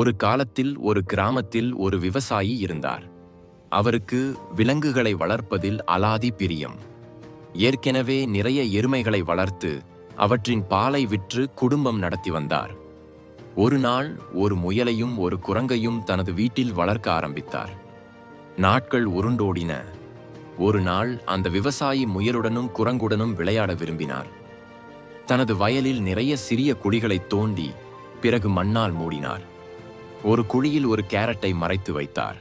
ஒரு காலத்தில் ஒரு கிராமத்தில் ஒரு விவசாயி இருந்தார். அவருக்கு விலங்குகளை வளர்ப்பதில் அலாதி பிரியம். ஏற்கனவே நிறைய எருமைகளை வளர்த்து அவற்றின் பாலை விற்று குடும்பம் நடத்தி வந்தார். ஒரு நாள் ஒரு முயலையும் ஒரு குரங்கையும் தனது வீட்டில் வளர்க்க ஆரம்பித்தார். நாட்கள் உருண்டோடின. ஒரு நாள் அந்த விவசாயி முயலுடனும் குரங்குடனும் விளையாட விரும்பினார். தனது வயலில் நிறைய சிறிய குழிகளை தோண்டி பிறகு மண்ணால் மூடினார். ஒரு குழியில் ஒரு கேரட்டை மறைத்து வைத்தார்.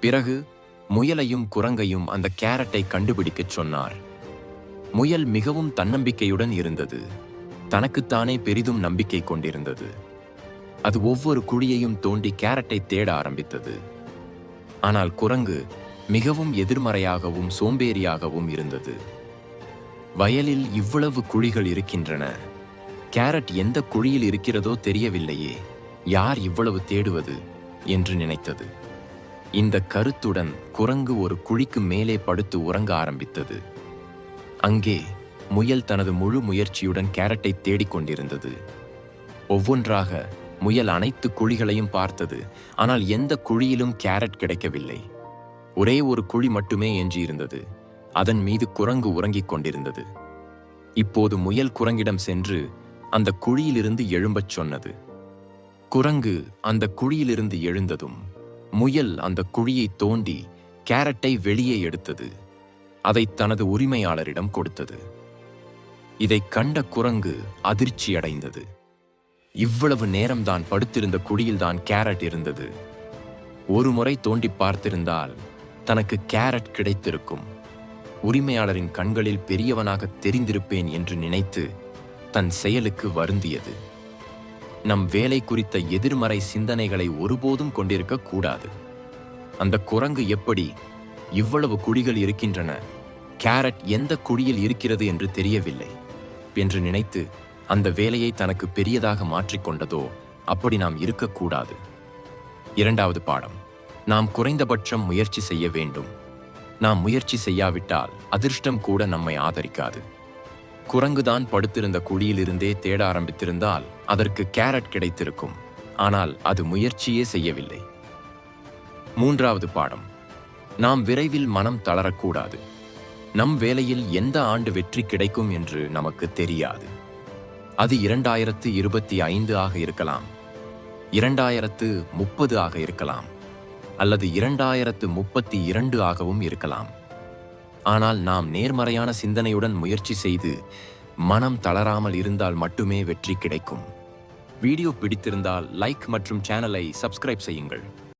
பிறகு முயலையும் குரங்கையும் அந்த கேரட்டை கண்டுபிடிக்கச் சொன்னார். முயல் மிகவும் தன்னம்பிக்கையுடன் இருந்தது. தனக்குத்தானே பெரிதும் நம்பிக்கை கொண்டிருந்தது. அது ஒவ்வொரு குழியையும் தோண்டி கேரட்டை தேட ஆரம்பித்தது. ஆனால் குரங்கு மிகவும் எதிர்மறையாகவும் சோம்பேறியாகவும் இருந்தது. வயலில் இவ்வளவு குழிகள் இருக்கின்றன. கேரட் எந்த குழியில் இருக்கிறதோ தெரியவில்லையே. யார் இவ்வளவு தேடுவது என்று நினைத்தது. இந்த கருத்துடன் குரங்கு ஒரு குழிக்கு மேலே படுத்து உறங்க ஆரம்பித்தது. அங்கே முயல் தனது முழு முயற்சியுடன் கேரட்டை தேடிக் கொண்டிருந்தது. ஒவ்வொன்றாக முயல் அனைத்து குழிகளையும் பார்த்தது. ஆனால் எந்த குழியிலும் கேரட் கிடைக்கவில்லை. ஒரே ஒரு குழி மட்டுமே எஞ்சியிருந்தது. அதன் மீது குரங்கு உறங்கிக் கொண்டிருந்தது. இப்போது முயல் குரங்கிடம் சென்று அந்த குழியிலிருந்து எழும்பச் சொன்னது. குரங்கு அந்த குழியிலிருந்து எழுந்ததும் முயல் அந்த குழியை தோண்டி கேரட்டை வெளியே எடுத்தது. அதை தனது உரிமையாளரிடம் கொடுத்தது. இதைக் கண்ட குரங்கு அதிர்ச்சி அடைந்தது. இவ்வளவு நேரம்தான் படுத்திருந்த குழியில்தான் கேரட் இருந்தது. ஒரு முறை தோண்டி பார்த்திருந்தால் தனக்கு கேரட் கிடைத்திருக்கும். உரிமையாளரின் கண்களில் பெரியவனாக தெரிந்திருப்பேன் என்று நினைத்து தன் செயலுக்கு வருந்தியது. நம் வேலை குறித்த எதிர்மறை சிந்தனைகளை ஒருபோதும் கொண்டிருக்க கூடாது. அந்த குரங்கு எப்படி இவ்வளவு குழிகள் இருக்கின்றன கேரட் எந்த குழியில் இருக்கிறது என்று தெரியவில்லை. என்று நினைத்து அந்த வேலையை தனக்கு பெரியதாக மாற்றிக்கொண்டதோ அப்படி நாம் இருக்கக்கூடாது இரண்டாவது பாடம். நாம் குறைந்தபட்சம் முயற்சி செய்ய வேண்டும். நாம் முயற்சி செய்யாவிட்டால் அதிர்ஷ்டம் கூட நம்மை ஆதரிக்காது. குரங்குதான் படுத்திருந்த குழியிலிருந்தே தேட ஆரம்பித்திருந்தால் அதற்கு கேரட் கிடைத்திருக்கும். ஆனால் அது முயற்சியே செய்யவில்லை. மூன்றாவது பாடம். நாம் விரைவில் மனம் தளரக்கூடாது. நம் வேலையில் எந்த ஆண்டு வெற்றி கிடைக்கும் என்று நமக்கு தெரியாது. அது இரண்டாயிரத்து இருபத்தி ஐந்து ஆக இருக்கலாம். இரண்டாயிரத்து முப்பது ஆக இருக்கலாம். அல்லது இரண்டாயிரத்து முப்பத்தி இரண்டு ஆகவும் இருக்கலாம். ஆனால் நாம் நேர்மறையான சிந்தனையுடன் முயற்சி செய்து மனம் தளராமல் இருந்தால் மட்டுமே வெற்றி கிடைக்கும். வீடியோ பிடித்திருந்தால் லைக் மற்றும் சேனலை சப்ஸ்கிரைப் செய்யுங்கள்.